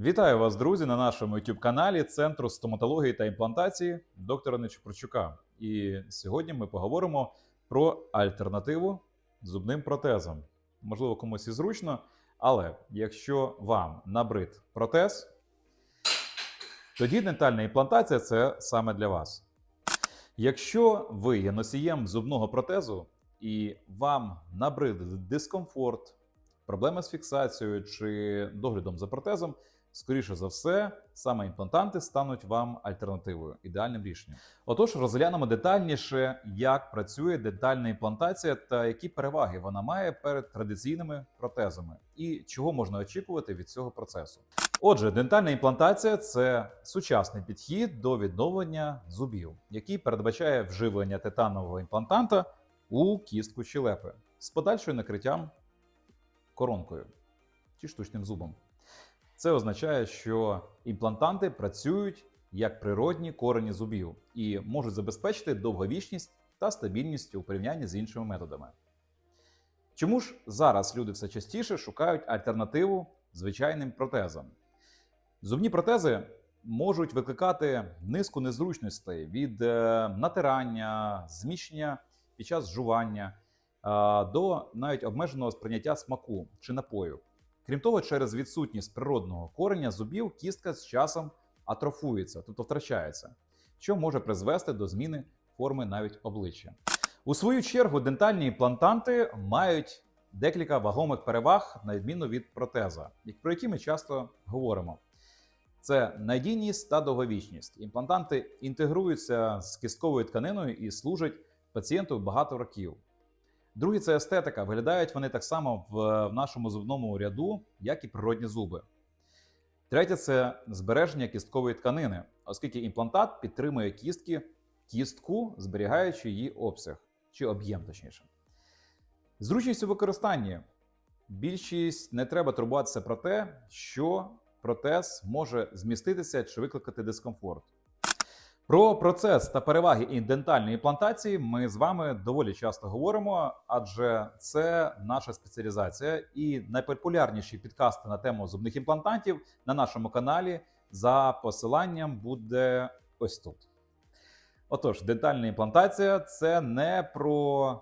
Вітаю вас, друзі, на нашому youtube каналі Центру стоматології та імплантації доктора Нечепорчука. І сьогодні ми поговоримо про альтернативу зубним протезам. Можливо, комусь і зручно, але якщо вам набрид протез, тоді дентальна імплантація це саме для вас. Якщо ви є носієм зубного протезу і вам набрид дискомфорт, проблеми з фіксацією чи доглядом за протезом, скоріше за все, саме імплантанти стануть вам альтернативою, ідеальним рішенням. Отож, розглянемо детальніше, як працює дентальна імплантація та які переваги вона має перед традиційними протезами, і чого можна очікувати від цього процесу. Отже, дентальна імплантація це сучасний підхід до відновлення зубів, який передбачає вживлення титанового імплантанта у кістку щелепи з подальшим накриттям коронкою чи штучним зубом. Це означає, що імплантанти працюють як природні корені зубів і можуть забезпечити довговічність та стабільність у порівнянні з іншими методами. Чому ж зараз люди все частіше шукають альтернативу звичайним протезам? Зубні протези можуть викликати низку незручностей від е, натирання, зміщення під час жування до навіть обмеженого сприйняття смаку чи напою. Крім того, через відсутність природного кореня зубів кістка з часом атрофується, тобто втрачається, що може призвести до зміни форми навіть обличчя. У свою чергу, дентальні імплантанти мають декілька вагомих переваг, на відміну від протеза, про які ми часто говоримо. Це надійність та довговічність. Імплантанти інтегруються з кістковою тканиною і служать пацієнту багато років. Друге це естетика. Виглядають вони так само в, в нашому зубному ряду, як і природні зуби. Третє це збереження кісткової тканини, оскільки імплантат підтримує кістки, кістку, зберігаючи її обсяг чи об'єм, точніше. Зручність у використанні. Більшість не треба турбуватися про те, що протез може зміститися чи викликати дискомфорт. Про процес та переваги індентальної імплантації ми з вами доволі часто говоримо, адже це наша спеціалізація і найпопулярніші підкасти на тему зубних імплантантів на нашому каналі за посиланням буде ось тут. Отож, дентальна імплантація це не про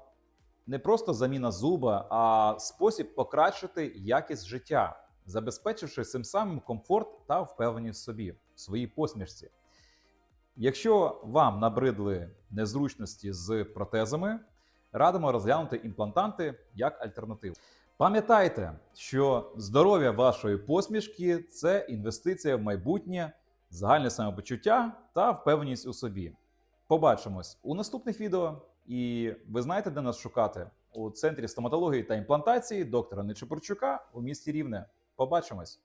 не просто заміна зуба, а спосіб покращити якість життя, забезпечивши цим самим комфорт та впевненість в собі, в своїй посмішці. Якщо вам набридли незручності з протезами, радимо розглянути імплантанти як альтернативу. Пам'ятайте, що здоров'я вашої посмішки це інвестиція в майбутнє, загальне самопочуття та впевненість у собі. Побачимось у наступних відео, і ви знаєте, де нас шукати у центрі стоматології та імплантації доктора Нечепорчука у місті Рівне. Побачимось!